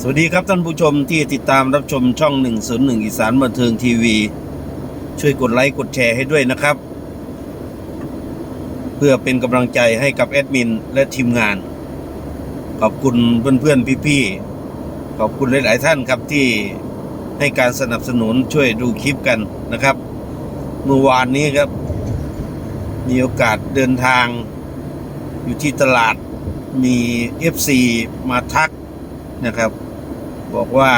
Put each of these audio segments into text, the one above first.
สวัสดีครับท่านผู้ชมที่ติดตามรับชมช่อง 101 อีสานบันเทิงทีวี ช่วยกดไลค์กดแชร์ให้ด้วยนะครับ เพื่อเป็นกำลังใจให้กับแอดมินและทีมงาน ขอบคุณเพื่อนๆพี่ๆขอบคุณหลายๆท่านครับที่ให้การสนับสนุนช่วยดูคลิปกันนะครับ เมื่อวานนี้ครับ มีโอกาสเดินทางอยู่ที่ตลาดมี FC มาทัก นะครับ บอกว่า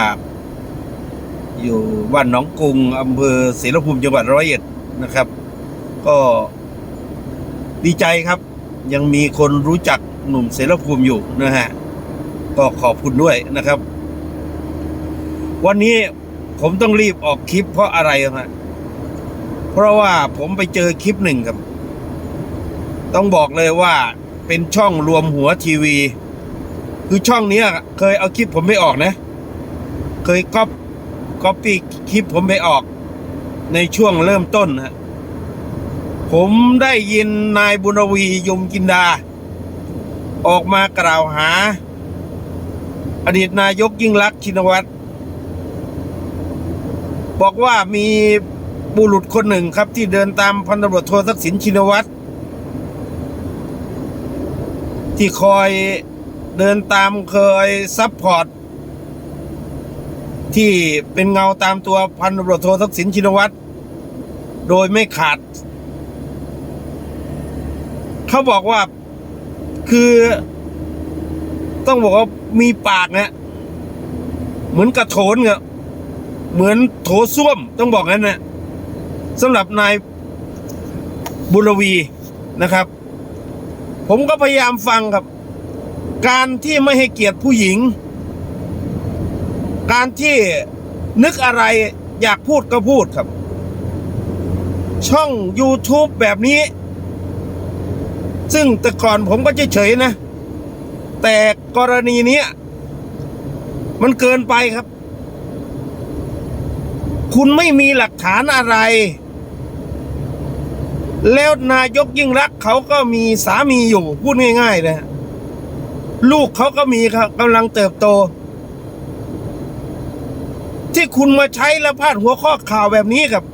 อยู่บ้านหนองกรุงอำเภอศรีรภูมิจังหวัดร้อยเอ็ดนะครับ ก็ดีใจครับ ยังมีคนรู้จักหนุ่มเสรภูมิอยู่นะฮะก็ขอบคุณด้วยนะครับ วันนี้ผมต้องรีบออกคลิปเพราะอะไรครับฮะเพราะว่าผมไปเจอคลิปหนึ่งครับ ต้องบอกเลยว่าเป็นช่องรวมหัวทีวี คือช่องเนี้ย เคยเอาคลิปผมไปออกนะ เคยก๊อปก๊อปปี้คลิปผมไปออก ในช่วงเริ่มต้นฮะผมได้ยินนายบุญวียมกินดา ออกมากล่าวหา อดีตนายกยิ่งลักชินวัตรบอกว่ามีบุรุษคนหนึ่งครับ ที่เดินตามพันตำรวจโททักษิณชินวัตรที่คอย เดินตามเคยซับพอร์ต ที่เป็นเงาตามตัวพันตำรวจโททักษิณชินวัตร โดยไม่ขาด เขาบอกว่าคือต้องบอกว่ามีปากนะเหมือนกระโถนเงี้ยเหมือนโถส้วมต้องบอกงั้นนะสำหรับนายบุรวีนะครับ ผมก็พยายามฟังครับ การที่ไม่ให้เกียรติผู้หญิง การที่นึกอะไรอยากพูดก็พูดครับ ช่อง YouTube แบบนี้ ซึ่งแต่ก่อนผมก็เฉยๆนะ แต่กรณีนี้มันเกินไปครับ คุณไม่มีหลักฐานอะไร แล้วนายกยิ่งรักเขาก็มีสามีอยู่ พูดง่ายๆนะ ลูกเขาก็มีครับกำลังเติบโต ที่คุณมาใช้แล้วพาดหัวข้อข่าวแบบนี้ครับ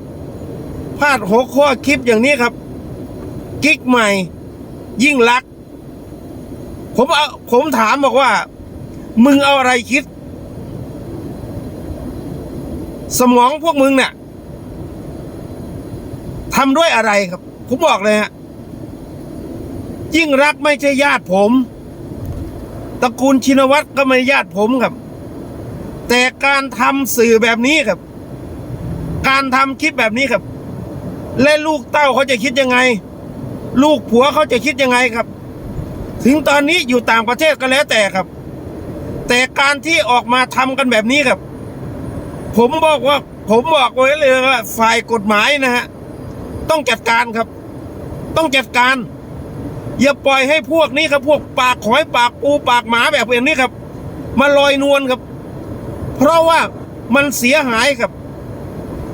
พาดหัวข้อคลิปอย่างนี้ครับ กิ๊กใหม่ ยิ่งรัก ผมเอาผมถามบอกว่า มึงเอาอะไรคิด สมองพวกมึงเนี่ยทำด้วยอะไรครับ ผมบอกเลยฮะยิ่งรักไม่ใช่ญาติผม ตระกูลชินวัตรก็ไม่ญาติผมครับ แต่การทำสื่อแบบนี้ครับ การทำคลิปแบบนี้ครับ และลูกเต้าเขาจะคิดยังไง ลูกผัวเขาจะคิดยังไงครับ ถึงตอนนี้อยู่ต่างประเทศก็แล้วแต่ครับ แต่การที่ออกมาทำกันแบบนี้ครับ ผมบอกว่า ผมบอกไว้เลยว่าฝ่ายกฎหมายนะฮะต้องจัดการครับ ต้องจัดการ อย่าปล่อยให้พวกนี้ครับพวกปากหอยปากปูปากหมาแบบอย่างนี้ครับ มาลอยนวลครับ เพราะว่ามันเสียหายครับ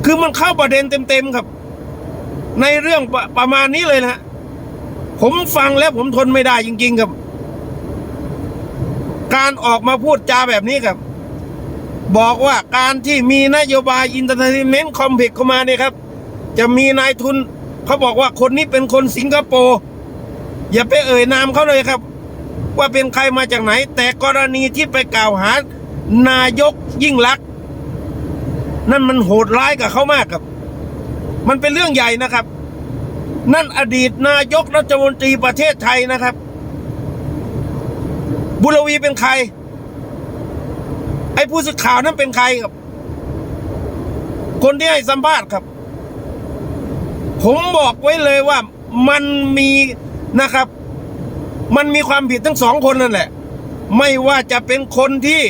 คือมันเข้าประเด็นเต็มๆครับ ในเรื่องประประมาณนี้เลยนะฮะผมฟังแล้วผมทนไม่ได้จริง ๆครับ การออกมาพูดจาแบบนี้ครับ บอกว่าการที่มีนโยบายอินเตอร์เทนเมนต์คอมเพล็กซ์เข้ามาเนี่ยครับ จะมีนายทุนเขาบอกว่าคนนี้เป็นคนสิงคโปร์ อย่าไปเอ่ยนามเขาเลยครับ ว่าเป็นใครมาจากไหน แต่กรณีที่ไปกล่าวหานายกยิ่งลักษณ์นั่นมันโหดร้ายกับเขามากครับ มันเป็นเรื่องใหญ่นะครับ นั่นอดีตนายกรัฐมนตรีประเทศไทยนะครับ บุรวีเป็นใคร ไอ้ผู้สื่อข่าวนั้นเป็นใครครับ คนที่ให้สัมภาษณ์ครับ ผมบอกไว้เลยว่ามันมี นะครับ มันมีความผิดทั้งสองคนนั่นแหละ ไม่ว่าจะเป็นคนที่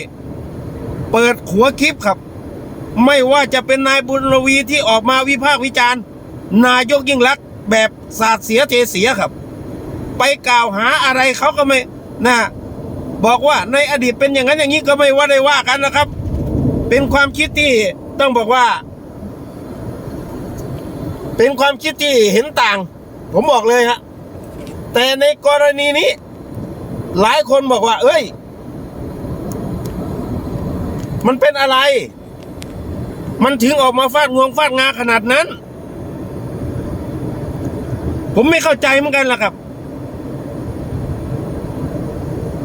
เปิดหัวคลิปครับ ไม่ว่าจะเป็นนายบุญรวีที่ออกมาวิพากษ์วิจารณ์ นายกยิ่งลักแบบสาดเสียเทเสียครับ ไปกล่าวหาอะไรเขาก็ไม่นะบอกว่าในอดีตเป็นอย่างนั้นอย่างนี้ก็ไม่ว่าได้ว่ากันนะครับ เป็นความคิดที่ต้องบอกว่า เป็นความคิดที่เห็นต่าง ผมบอกเลยฮะ แต่ในกรณีนี้ หลายคนบอกว่า เอ้ย มันเป็นอะไร มันถึงออกมาฟาดงวงฟาดงาขนาดนั้น ผมไม่เข้าใจเหมือนกันล่ะครับ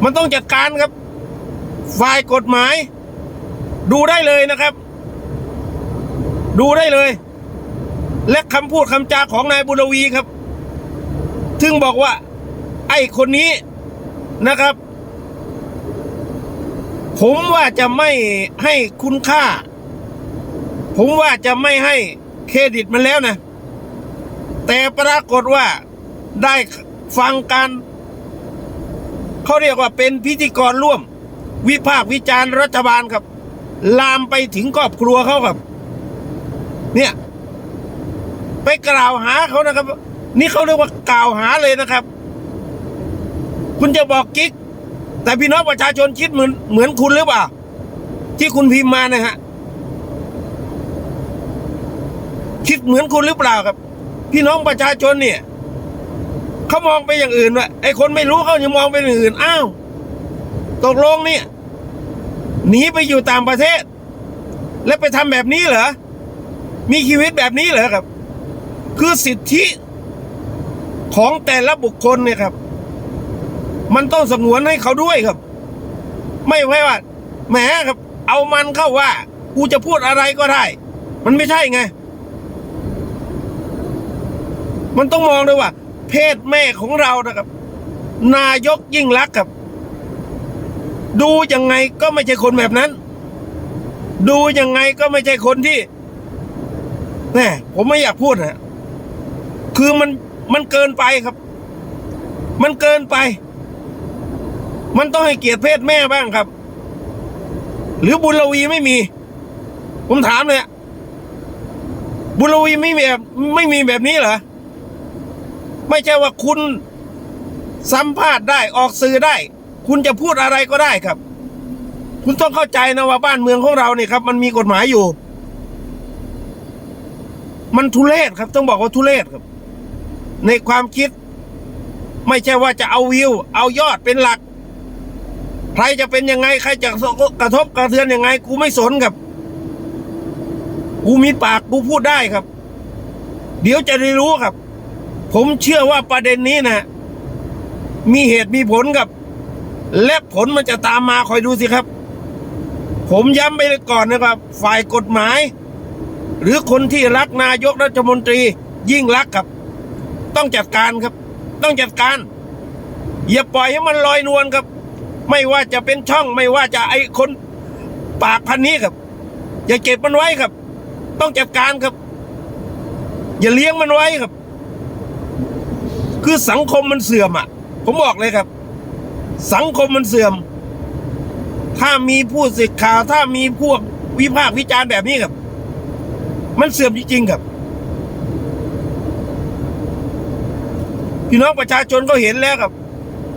มันต้องจัดการครับ ฝ่ายกฎหมาย ดูได้เลยนะครับ ดูได้เลย และคำพูดคำจาของนายบุรวีครับ ถึงบอกว่า ไอ้คนนี้นะครับ ผมว่าจะไม่ให้คุณค่า ผมว่าจะไม่ให้เครดิตมันแล้วนะ แต่ปรากฏว่าได้ฟังการเขาเรียกว่าเป็นพิธีกรร่วม วิพากษ์วิจารณ์รัฐบาลครับ ลามไปถึงครอบครัวเขาครับ เนี่ย ไปกล่าวหาเขานะครับ นี่เขาเรียกว่ากล่าวหาเลยนะครับ คุณจะบอกกิ๊ก แต่พี่น้องประชาชนคิดเหมือนเหมือนคุณหรือเปล่า ที่คุณพิมพ์มานะฮะ คิดเหมือนคุณหรือเปล่าครับ พี่น้องประชาชนเนี่ยเขามองไปอย่างอื่นว่ะไอ้คนไม่รู้เขายังมองไปอย่างอื่นอ้าวตกลงเนี่ยหนีไปอยู่ต่างประเทศ แล้วไปทำแบบนี้เหรอมีชีวิตแบบนี้เหรอครับ คือสิทธิ ของแต่ละบุคคลเนี่ยครับ มันต้องสงวนให้เขาด้วยครับ ไม่ใช่ว่าแหมครับ เอามันเข้าว่า กูจะพูดอะไรก็ได้ มันไม่ใช่ไง มันต้องมองด้วยว่า เพศแม่ของเรานะครับ นายกยิ่งรักครับ ดูยังไงก็ไม่ใช่คนแบบนั้น ดูยังไงก็ไม่ใช่คนที่แหมผมไม่อยากพูดนะคือมัน มันเกินไปครับ มันเกินไป มันต้องให้เกียรติเพศแม่บ้างครับ หรือบุญลวีไม่มี ผมถามเลยบุญลวีไม่มีแบบไม่มีแบบนี้เหรอไม่ใช่ว่าคุณสัมภาษณ์ได้ออกสื่อได้ คุณจะพูดอะไรก็ได้ครับ คุณต้องเข้าใจนะว่าบ้านเมืองของเราเนี่ยครับ มันมีกฎหมายอยู่ มันทุเลศครับ ต้องบอกว่าทุเลศครับ ในความคิด ไม่ใช่ว่าจะเอาวิว เอายอดเป็นหลัก ใครจะเป็นยังไง ใครจะกระทบกระเทือนยังไง กูไม่สนครับ กูมีปากกูพูดได้ครับ เดี๋ยวจะได้รู้ครับ ผมเชื่อว่าประเด็นนี้นะมีเหตุมีผลครับ และผลมันจะตามมาคอยดูสิครับ ผมย้ำไปก่อนนะครับ ฝ่ายกฎหมาย หรือคนที่รักนายกรัฐมนตรียิ่งรักครับ ต้องจัดการครับ ต้องจัดการ อย่าปล่อยให้มันลอยนวลครับ ไม่ว่าจะเป็นช่อง ไม่ว่าจะไอคนปากพันนี้ครับ อย่าเก็บมันไว้ครับ ต้องจัดการครับ อย่าเลี้ยงมันไว้ครับ คือสังคมมันเสื่อมอะ ผมบอกเลยครับ สังคมมันเสื่อม ถ้ามีผู้สื่อข่าว ถ้ามีพวกวิพากษ์วิจารณ์แบบนี้ครับ มันเสื่อมจริงๆครับ พี่น้องประชาชนก็เห็นแล้วครับ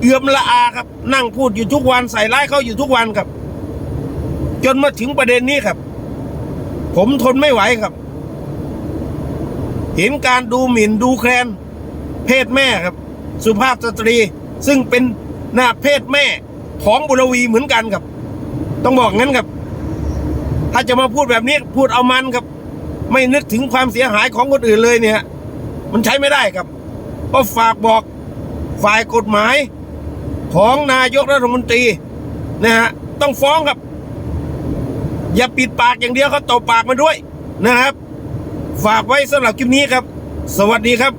เอือมละอาครับ นั่งพูดอยู่ทุกวันใส่ร้ายเขาอยู่ทุกวันครับ จนมาถึงประเด็นนี้ครับ ผมทนไม่ไหวครับ เห็นการดูหมิ่นดูแคลน เพศแม่ครับ สุภาพสตรี ซึ่งเป็นหน้าเพศแม่ของบุรวีเหมือนกันครับ ต้องบอกงั้นครับ ถ้าจะมาพูดแบบนี้พูดเอามันครับ ไม่นึกถึงความเสียหายของคนอื่นเลยเนี่ย มันใช้ไม่ได้ครับ ก็ฝากบอกฝ่ายกฎหมายของนายกรัฐมนตรีนะฮะต้องฟ้องครับ อย่าปิดปากอย่างเดียวเขาตบปากมาด้วยนะครับ ฝากไว้สำหรับคลิปนี้ครับ สวัสดีครับ